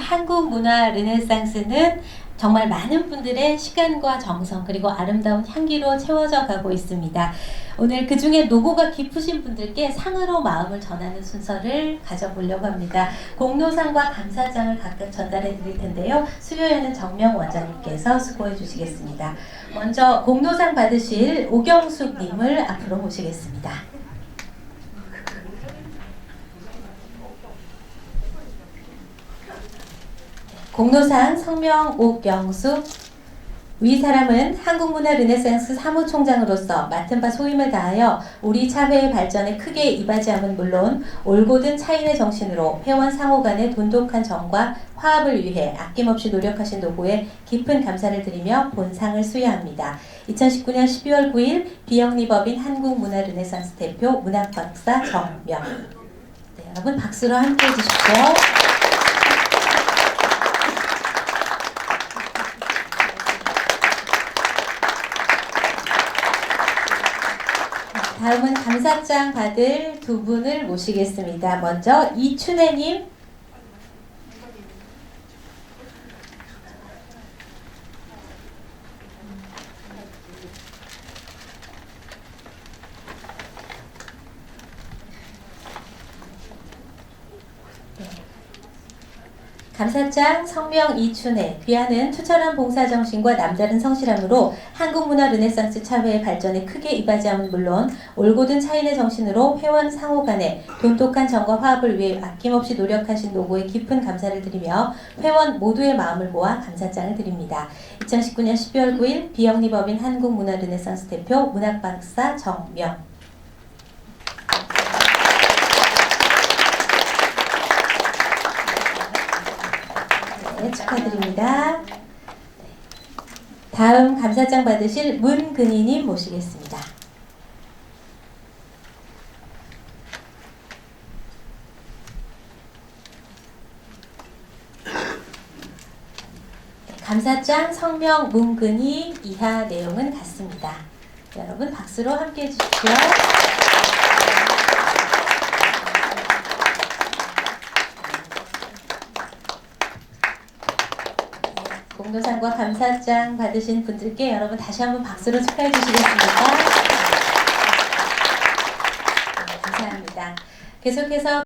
한국 문화 르네상스는 정말 많은 분들의 시간과 정성 그리고 아름다운 향기로 채워져 가고 있습니다. 오늘 그 중에 노고가 깊으신 분들께 상으로 마음을 전하는 순서를 가져보려고 합니다. 공로상과 감사장을 각각 전달해 드릴 텐데요. 수요일은 정명 원장님께서 수고해 주시겠습니다. 먼저 공로상 받으실 오경숙님을 앞으로 모시겠습니다. 공로상 성명 옥영숙 위 사람은 한국문화 르네상스 사무총장으로서 맡은 바 소임을 다하여 우리 사회의 발전에 크게 이바지함은 물론 올곧은 차인의 정신으로 회원 상호 간의 돈독한 정과 화합을 위해 아낌없이 노력하신 노고에 깊은 감사를 드리며 본상을 수여합니다. 2019년 12월 9일 비영리법인 한국문화 르네상스 대표 문학박사 정명 네, 여러분 박수로 함께 해 주십시오. 다음은 감사장 받을 두 분을 모시겠습니다. 먼저 이춘혜님. 감사장 성명 이춘혜 귀하는 투철한 봉사 정신과 남다른 성실함으로 한국 문화 르네상스 차회의 발전에 크게 이바지함은 물론 올곧은 차인의 정신으로 회원 상호 간의 돈독한 정과 화합을 위해 아낌없이 노력하신 노고에 깊은 감사를 드리며 회원 모두의 마음을 모아 감사장을 드립니다. 2019년 12월 9일 비영리법인 한국 문화 르네상스 대표 문학박사 정명 네, 축하드립니다. 다음 감사장 받으실 문근희님 모시겠습니다. 감사장 성명 문근희 이하 내용은 같습니다. 여러분 박수로 함께 해주십시오. 공로상과 감사장 받으신 분들께 여러분 다시 한번 박수로 축하해 주시겠습니까? 네, 감사합니다. 계속해서